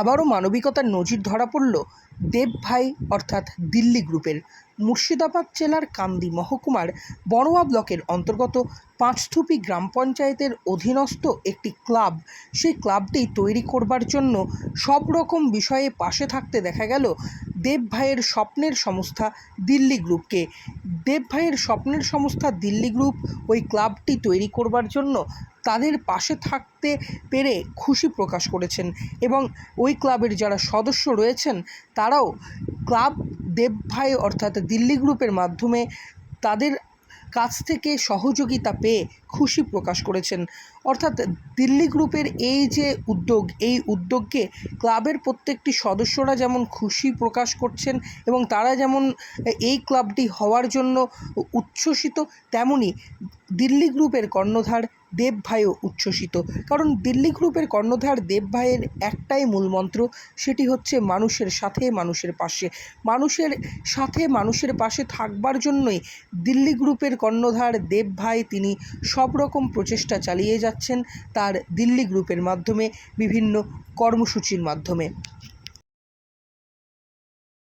আবারও মানবিকতার নজির ধরা পড়ল দেবভাই, অর্থাৎ দিল্লি গ্রুপের। মুর্শিদাবাদ জেলার কান্দি মহকুমার বড়োয়া ব্লকের অন্তর্গত পাঁচথুপি গ্রাম পঞ্চায়েতের অধীনস্থ একটি ক্লাব। সেই ক্লাবটি তৈরি করবার জন্য সব রকম বিষয়ে পাশে থাকতে দেখা গেল দেব ভাইয়ের স্বপ্নের সংস্থা দিল্লি গ্রুপকে। দেব ভাইয়ের স্বপ্নের সংস্থা দিল্লি গ্রুপ ওই ক্লাবটি তৈরি করবার জন্য তাদের পাশে থাকতে পেরে খুশি প্রকাশ করেছেন এবং ওই ক্লাবের যারা সদস্য রয়েছেন, তারাও ক্লাব দেব ভাই অর্থাৎ দিল্লি গ্রুপের মাধ্যমে তাদের কাছ থেকে সহযোগিতা পেয়ে খুশি প্রকাশ করেছেন। অর্থাৎ দিল্লি গ্রুপের এই যে উদ্যোগ, এই উদ্যোগকে ক্লাবের প্রত্যেকটি সদস্যরা যেমন খুশি প্রকাশ করছেন এবং তারা যেমন এই ক্লাবটি হওয়ার জন্য উচ্ছ্বসিত, তেমনি দিল্লি গ্রুপের কর্ণধার দেব ভাইও উচ্ছ্বসিত। কারণ দিল্লি গ্রুপের কর্ণধার দেব ভাইয়ের একটাই মূলমন্ত্র সেটি হচ্ছে মানুষের সাথে মানুষের পাশে। মানুষের সাথে মানুষের পাশে থাকবার জন্যই দিল্লি গ্রুপের কর্ণধার দেব ভাই তিনি সব রকম প্রচেষ্টা চালিয়ে যাচ্ছেন তার দিল্লি গ্রুপের মাধ্যমে, বিভিন্ন কর্মসূচির মাধ্যমে।